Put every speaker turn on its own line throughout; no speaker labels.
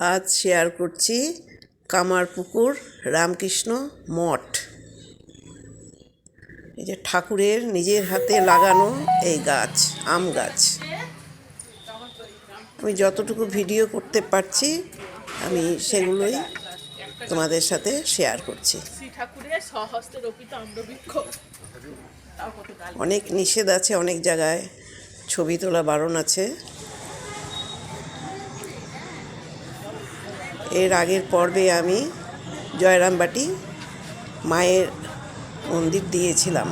আজ শেয়ার করছি কামারপুকুর রামকৃষ্ণ মঠ। এই যে ঠাকুরের নিজের হাতে লাগানো এই গাছ, আম গাছ। আমি যতটুকু ভিডিও করতে পারছি, আমি সেগুলোই তোমাদের সাথে শেয়ার করছি। অনেক নিষেধ আছে, অনেক জায়গায় ছবি তোলা বারণ আছে। এর আগের পর্বে আমি জয়রামবাটি মায়ের মন্দির দিয়েছিলাম।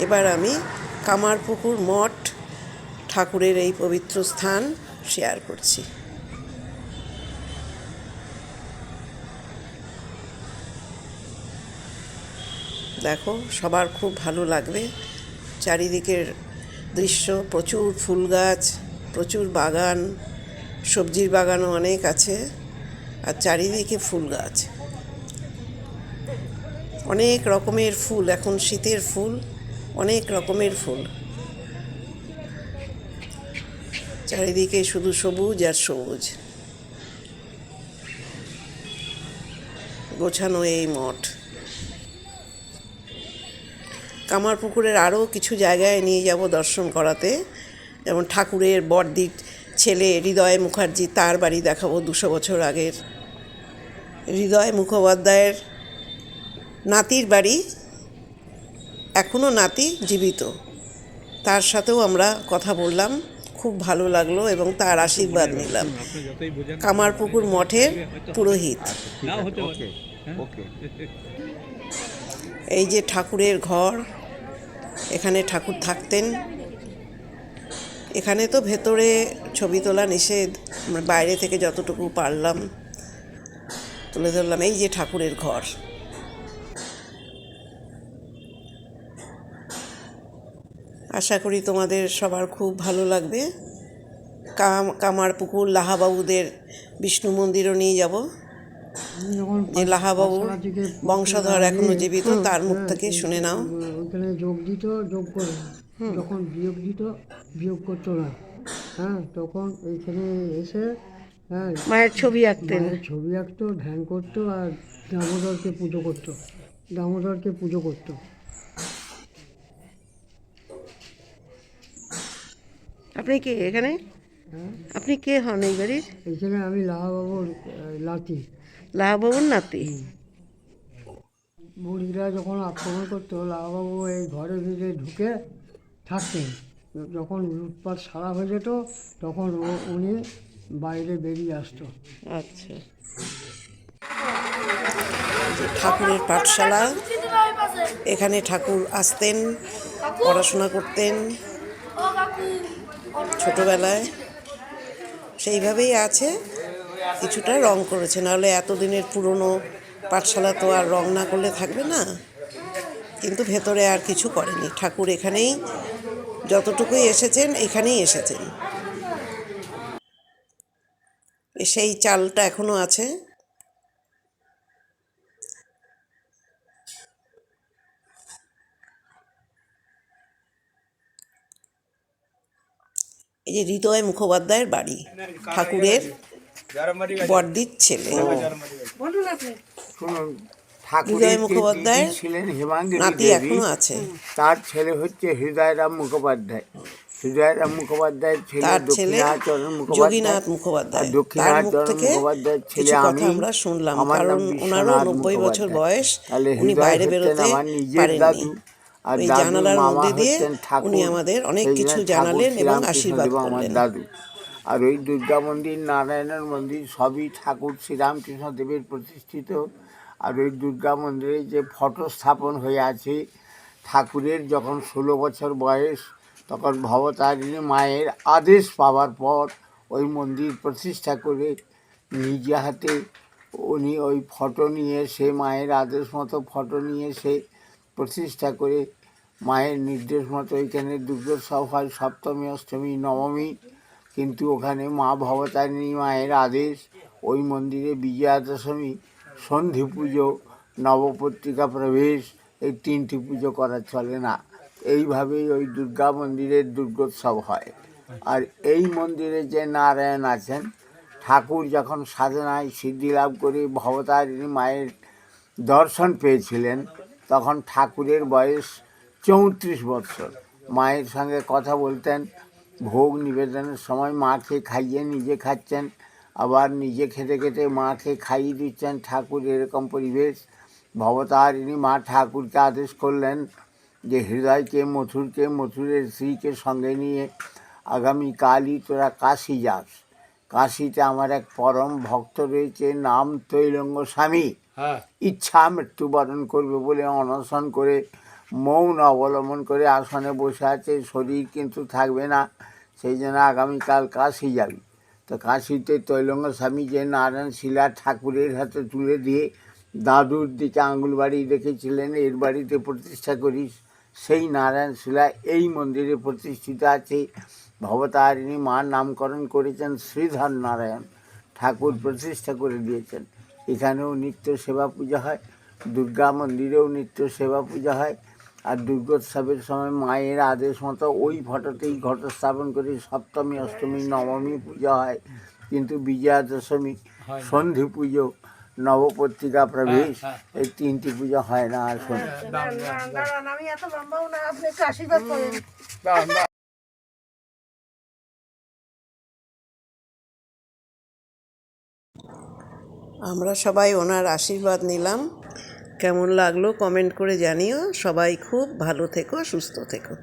এবার আমি কামারপুকুর মঠ ঠাকুরের এই পবিত্র স্থান শেয়ার করছি। দেখো, সবার খুব ভালো লাগবে। চারিদিকের দৃশ্য, প্রচুর ফুল গাছ, প্রচুর বাগান, সবজির বাগানও অনেক আছে। আর চারিদিকে ফুল গাছ। অনেক রকমের ফুল, এখন শীতের ফুল, অনেক রকমের ফুল। চারিদিকে শুধু সবুজ আর সবুজ। গোছানো এই মঠ। কামারপুকুরের আরও কিছু জায়গায় নিয়ে যাব দর্শন করাতে। যেমন ঠাকুরের বড়দির ছেলে হৃদয় মুখার্জি, তার বাড়ি দেখাবো দুশো বছর আগের। হৃদয় মুখোপাধ্যায়ের নাতির বাড়ি এখনও নাতি জীবিত। তার সাথেও আমরা কথা বললাম, খুব ভালো লাগল এবং তার আশীর্বাদ নিলাম। কামারপুকুর মঠের পুরোহিত। এই যে ঠাকুরের ঘর, এখানে ঠাকুর থাকতেন। এখানে তো ভেতরে ছবি তোলা নিষেধ, আমরা বাইরে থেকে যতটুকু পারলাম। তুলে ধরলাম এই যে ঠাকুরের ঘর। আশা করি তোমাদের সবার খুব ভালো লাগবে। কাম কামারপুকুর লাহাবাবুদের বিষ্ণু মন্দিরও নিয়ে যাব। যে লাহাবাবুর বংশধর এখনও জীবিত তার মুখ থেকে শুনে নাও।
ওইখানে যোগ দিত যোগ করে। যখন বিয়োগ দিত বিয়োগ করতো না। হ্যাঁ তখন এইখানে এসে হ্যাঁ।
মায়ের ছবি আঁকতেন।
ছবি আঁকতো ধ্যান করতো আর দামোদরকে পুজো করতো। দামোদরকে পুজো করতো।
আপনি কে এখানে?
হ্যাঁ।
আপনি কে হন এই বাড়ির?
এইখানে আমি লাহাবাবুর লাতি
লাহাবাবুর নাতি?
বুড়িরা যখন আক্রমণ করতো লাহাবাবু এই ঘরের ভিতরে ঢুকে থাকতেন। যখন লুটপাট সারা হয়ে যেত তখন উনি বাইরে বেরিয়ে আসতো।
আচ্ছা। ঠাকুরের পাঠশালা এখানে ঠাকুর আসতেন, পড়াশোনা করতেন ছোটবেলায়। সেইভাবেই আছে, কিছুটা রং করেছে। নাহলে এতদিনের পুরনো পাঠশালা তো আর রং না করলে থাকবে না। কিন্তু ভেতরে আর কিছু করেনি। ঠাকুর এখানেই যতটুকুই এসেছেন, এখানেই এসেছেন। সেই চালটা এখনও আছে। এই যে হৃদয় মুখোপাধ্যায়ের বাড়ি, ঠাকুরের বর্দির ছেলে। হৃদয়
যে
মুখোপাধ্যায়ের
দিদি ছিলেন
নাতি এখনও আছে।
তার ছেলে হচ্ছে হৃদয়রাম মুখোপাধ্যায়। হৃদয়রাম মুখোপাধ্যায়ের ছেলে
তার ছেলে
দক্ষিণাচরণ মুখোপাধ্যায়
যোগীনাথ মুখোপাধ্যায়। তার মুখ থেকে
মুখোপাধ্যায়ের ছেলে
কিছু কথা আমরা শুনলাম কারণ ওনারও নব্বই বছর বয়স
তাহলে
উনি বাইরে বেরোতে পারেননি।
দাদু আর
ওই জানালার মধ্যে দিয়ে উনি আমাদের অনেক কিছু জানালেন এবং আশীর্বাদ করলেন।
দাদু। আর ওই দুর্গা মন্দির নারায়ণের মন্দির সবই ঠাকুর শ্রীরামকৃষ্ণ দেবের প্রতিষ্ঠিত। আর ওই দুর্গা মন্দিরে যে ফটো স্থাপন হয়ে আছে ঠাকুরের যখন ষোলো বছর বয়স তখন ভবতারিণী মায়ের আদেশ পাওয়ার পর ওই মন্দির প্রতিষ্ঠা করে নিজে হাতে উনি ওই ফটো নিয়ে সে মায়ের আদেশ মতো ফটো নিয়ে সে প্রতিষ্ঠা করে মায়ের নির্দেশ মতো এখানে দুর্গোৎসব হয় সপ্তমী, অষ্টমী, নবমী, কিন্তু ওখানে মা ভবতারিণী মায়ের আদেশ, ওই মন্দিরে বিজয়া দশমী সন্ধি পুজো, নবপত্রিকা প্রবেশ, এই তিনটি পুজো করা চলে না। এইভাবেই ওই দুর্গা মন্দিরের দুর্গোৎসব হয়। আর এই মন্দিরে যে নারায়ণ আছেন ঠাকুর যখন সাধনায় সিদ্ধি লাভ করে ভবতারিণী মায়ের দর্শন পেয়েছিলেন তখন ঠাকুরের বয়স চৌত্রিশ বৎসর। মায়ের সঙ্গে কথা বলতেন ভোগ নিবেদনের সময় মাকে খাইয়ে নিজে খাচ্ছেন আবার নিজে খেতে খেতে মাকে খাইয়ে দিচ্ছেন ঠাকুর এরকম পরিবেশ। ভবতারিণী মা ঠাকুরকে আদেশ করলেন যে হৃদয়কে মথুরকে মথুরের স্ত্রীকে সঙ্গে নিয়ে আগামীকালই তোরা কাশি যাস। কাশিতে আমার এক পরম ভক্ত রয়েছে নাম তৈলঙ্গ স্বামী। ইচ্ছা মৃত্যুবরণ করবে বলে অনশন করে মৌন অবলম্বন করে আসনে বসে আছে। শরীর কিন্তু থাকবে না সেই জন্য আগামীকাল কাশি যাবি। তো কাশিতে তৈলঙ্গ স্বামী যে নারায়ণ শিলা ঠাকুরের হাতে তুলে দিয়ে দাদুর দিকে আঙুল বাড়ি রেখেছিলেন এর বাড়িতে প্রতিষ্ঠা করিস। সেই নারায়ণ শিলা এই মন্দিরে প্রতিষ্ঠিত আছে। ভবতারিণী মার নামকরণ করেছেন শ্রীধর নারায়ণ। ঠাকুর প্রতিষ্ঠা করে দিয়েছেন। এখানেও নিত্য সেবা পূজা হয় দুর্গা মন্দিরেও নিত্য সেবা পূজা হয় আর দুর্গোৎসবের সময় মায়ের আদেশ মতো ওই ফটোতেই ঘট স্থাপন করে সপ্তমী অষ্টমী নবমী পূজা হয়। কিন্তু বিজয়া দশমী সন্ধি পুজো নবপত্রিকা প্রবেশ এই তিনটি পুজো হয় না আর শোনো।
আমি এত লম্বাও না আপনি আশীর্বাদ করেন।
আমরা সবাই ওনার আশীর্বাদ নিলাম। কেমন লাগল কমেন্ট করে জানিও। সবাই খুব ভালো থেকো সুস্থ থেকো।